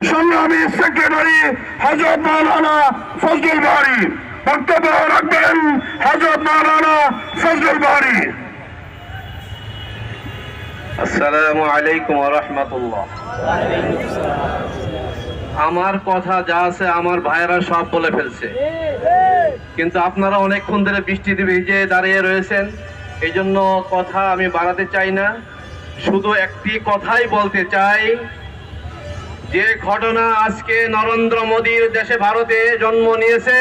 সংগ্রামী সেক্রেটারি হজরত ফজলুল বাড়ি বক্তব্য রাখবেন হজরত ফজলুল বাড়ি আসসালামু আলাইকুম রহমতুল্লাহ। আমার কথা যা আছে আমার ভাইয়েরা সব বলে ফেলছে। কিন্তু আপনারা অনেকক্ষণ ধরে বৃষ্টিতে ভিজে দাঁড়িয়ে রয়েছেন এই জন্য কথা আমি বাড়াতে চাই না। শুধু একটি কথাই বলতে চাই যে ঘটনা আজকে নরেন্দ্র মোদীর দেশে ভারতে জন্ম নিয়েছে,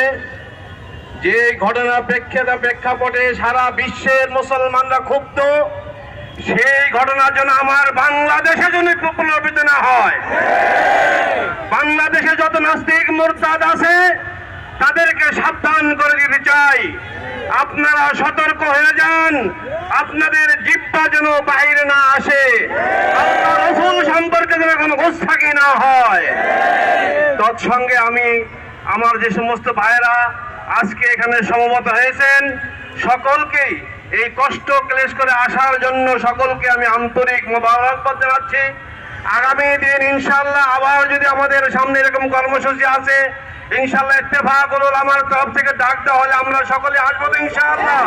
যে ঘটনা প্রেক্ষিত প্রেক্ষাপটে সারা বিশ্বের মুসলমানরা ক্ষুব্ধ, সেই ঘটনার জন্য আমার বাংলাদেশে যেন প্রপ্লবিত না হয়, বাংলাদেশে যত নাস্তিক মোরতাদ আছে, তাদেরকে সাবধান করে দিতে চাই। আপনারা সতর্ক হয়ে যান, আপনাদের জিব্বা যেন বাইরে না আসে। যেন কোনো গোস্থাকি না হয়। তৎসঙ্গে আমি আমার যে সমস্ত ভাইয়েরা আজকে এখানে সমবেত হয়েছেন, সকলকেই এই কষ্ট ক্লেশ করে আসার জন্য সকলকে আমি আন্তরিক মোবারকবাদ জানাচ্ছি আগামী দিন ইনশাল্লাহ আবার যদি আমাদের সামনে এরকম কর্মসূচি আছে ইনশাল্লাহ ইত্তেফাকুল আমার তরফ থেকে ডাক দেওয়া হলে আমরা সকলে আসব ইনশাআল্লাহ।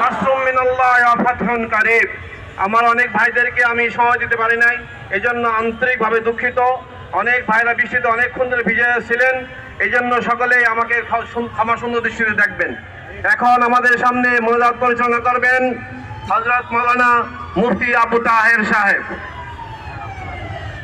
মাসরুম মিনাল্লাহ ফাতহুন কারীব। আমার অনেক ভাইদেরকে আমি সময় দিতে পারি নাই, এজন্য আন্তরিকভাবে দুঃখিত। অনেক ভাইরা বৃষ্টিতে অনেকক্ষণ ধরে ভিজে ছিলেন এই জন্য সকলেই আমাকে ক্ষমা সুন্দর দৃষ্টিতে দেখবেন। এখন আমাদের সামনে মনোজাত পরিচালনা করবেন হজরত মৌলানা মুফতি আবু তাহের সাহেব।